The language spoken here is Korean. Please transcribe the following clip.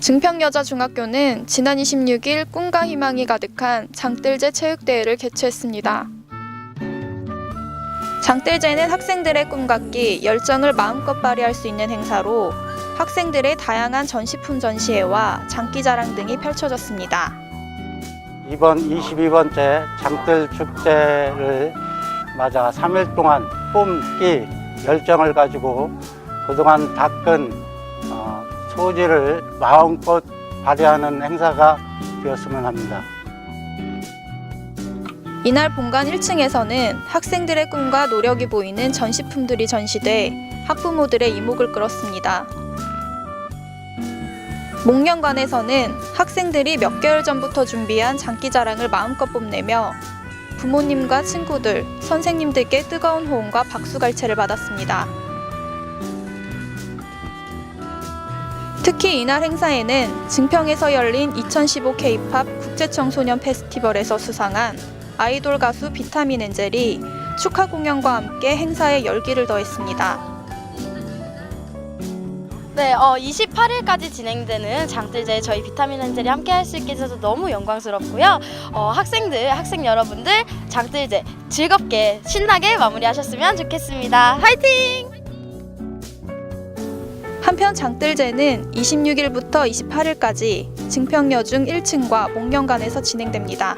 증평여자중학교는 지난 26일 꿈과 희망이 가득한 장뜰제 체육대회를 개최했습니다. 장뜰제는 학생들의 꿈같기 열정을 마음껏 발휘할 수 있는 행사로 학생들의 다양한 전시품 전시회와 장기자랑 등이 펼쳐졌습니다. 이번 22번째 장뜰 축제를 맞아 3일 동안 뿜기 열정을 가지고 그동안 닦은 어, 소지를 마음껏 발휘하는 행사가 되었으면 합니다. 이날 본관 1층에서는 학생들의 꿈과 노력이 보이는 전시품들이 전시돼 학부모들의 이목을 끌었습니다. 목련관에서는 학생들이 몇 개월 전부터 준비한 장기자랑을 마음껏 뽐내며 부모님과 친구들, 선생님들께 뜨거운 호응과 박수갈채를 받았습니다. 특히 이날 행사에는 증평에서 열린 2015 K-팝 국제 청소년 페스티벌에서 수상한 아이돌 가수 비타민 엔젤이 축하 공연과 함께 행사에 열기를 더했습니다. 네, 어, 28일까지 진행되는 장뜰제에 저희 비타민 엔젤이 함께 할 수 있게 돼서 너무 영광스럽고요. 어, 학생들, 학생 여러분들 장뜰제 즐겁게 신나게 마무리하셨으면 좋겠습니다. 화이팅! 한편 장뜰제는 26일부터 28일까지 증평여중 1층과 목련관에서 진행됩니다.